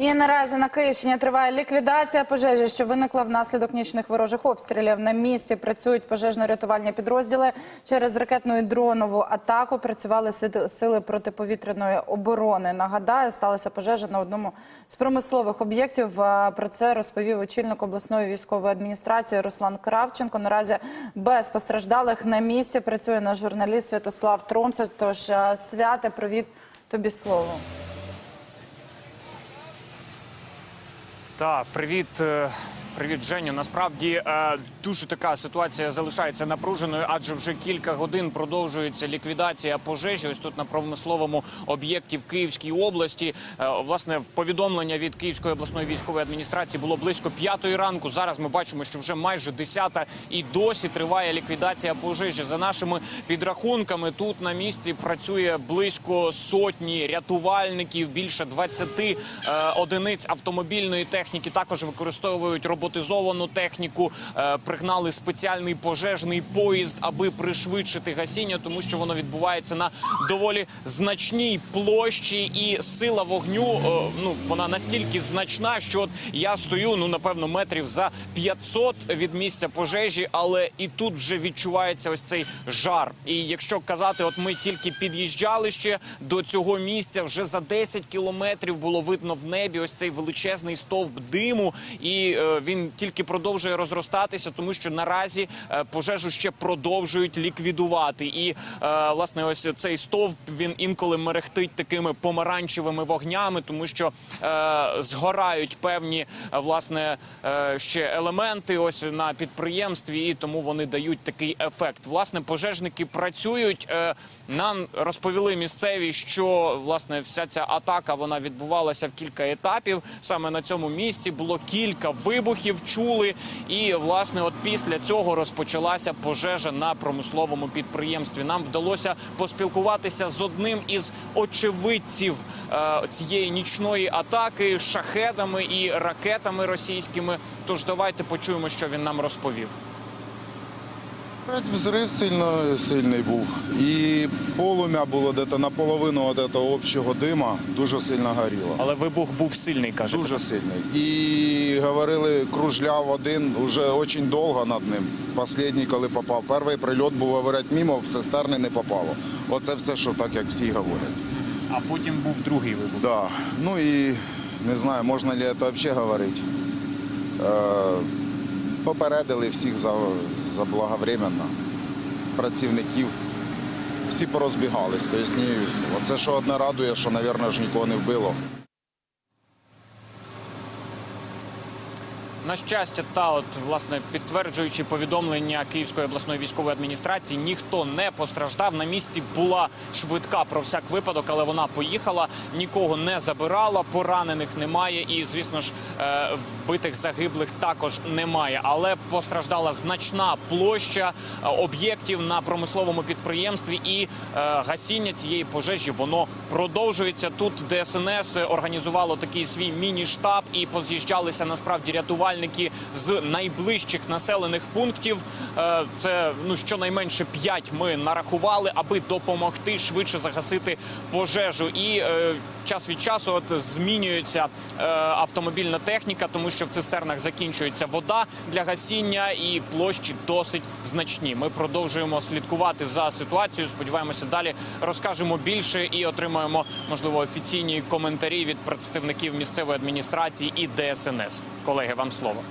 І наразі на Київщині триває ліквідація пожежі, що виникла внаслідок нічних ворожих обстрілів. На місці працюють пожежно-рятувальні підрозділи. Через ракетну і дронову атаку працювали сили- протиповітряної оборони. Нагадаю, сталася пожежа на одному з промислових об'єктів. Про це розповів очільник обласної військової адміністрації Руслан Кравченко. Наразі без постраждалих на місці працює наш журналіст Святослав Тронце. Тож а, святе, привіт тобі слово. Так, привіт, е, привіт, Женю. Насправді е, дуже така ситуація залишається напруженою, адже вже кілька годин продовжується ліквідація пожежі. Ось тут на промисловому об'єкті в Київській області. Е, Власне, повідомлення від Київської обласної військової адміністрації було близько п'ятої ранку. Зараз ми бачимо, що вже майже десята і досі триває ліквідація пожежі. За нашими підрахунками, тут на місці працює близько сотні рятувальників, більше 20 е, одиниць автомобільної техніки. Також використовують роботизовану техніку. Е, пригнали спеціальний пожежний поїзд, аби пришвидшити гасіння, тому що воно відбувається на доволі значній площі, і сила вогню е, ну вона настільки значна, що от я стою ну напевно метрів за 500 від місця пожежі, але і тут вже відчувається ось цей жар. І якщо казати, от ми тільки під'їжджали ще до цього місця, вже за 10 кілометрів було видно в небі ось цей величезний стовп диму, і е, він тільки продовжує розростатися, тому що наразі е, пожежу ще продовжують ліквідувати. І е, власне, ось цей стовп він інколи мерехтить такими помаранчевими вогнями, тому що е, згорають певні власне ще елементи ось на підприємстві, і тому вони дають такий ефект. Власне, пожежники працюють. Нам розповіли місцеві, що власне вся ця атака вона відбувалася в кілька етапів. Саме на цьому місці було кілька вибухів, чули. І власне, от після цього розпочалася пожежа на промисловому підприємстві. Нам вдалося поспілкуватися з одним із очевидців е, цієї нічної атаки шахедами і ракетами російськими. Тож давайте почуємо, що він нам розповів. Взрив сильно сильний був. І полум'я було десь наполовину от этого общого дима, дуже сильно горіло. Але вибух був сильний, каже. Дуже сильний. І говорили, кружляв один вже дуже довго над ним. Останній, коли попав. Перший прильот був говорять, мімо, в цистерни не попало. Оце все, що так, як всі говорять. А потім був другий вибух. Да. Ну і не знаю, можна ли це взагалі говорити. Е, попередили всіх за, заблаговременно. Працівників. Всі порозбігались. Тобто, ні, оце що одне радує, що, мабуть, ж нікого не вбило. На щастя, та от власне підтверджуючи повідомлення Київської обласної військової адміністрації, ніхто не постраждав. На місці була швидка про всяк випадок, але вона поїхала, нікого не забирала, поранених немає, і звісно ж е, вбитих загиблих також немає. Але постраждала значна площа е, об'єктів на промисловому підприємстві, і е, гасіння цієї пожежі воно продовжується. Тут ДСНС організувало такий свій міні-штаб і поз'їжджалися насправді рятувальники з найближчих населених пунктів. Е, Це ну щонайменше п'ять ми нарахували, аби допомогти швидше загасити пожежу. І е, час від часу от змінюється е, автомобільна техніка, тому що в цистернах закінчується вода для гасіння, і площі досить значні. Ми продовжуємо слідкувати за ситуацією. Сподіваємося, далі розкажемо більше і отримаємо можливо офіційні коментарі від представників місцевої адміністрації і ДСНС. Колеги, вам слово.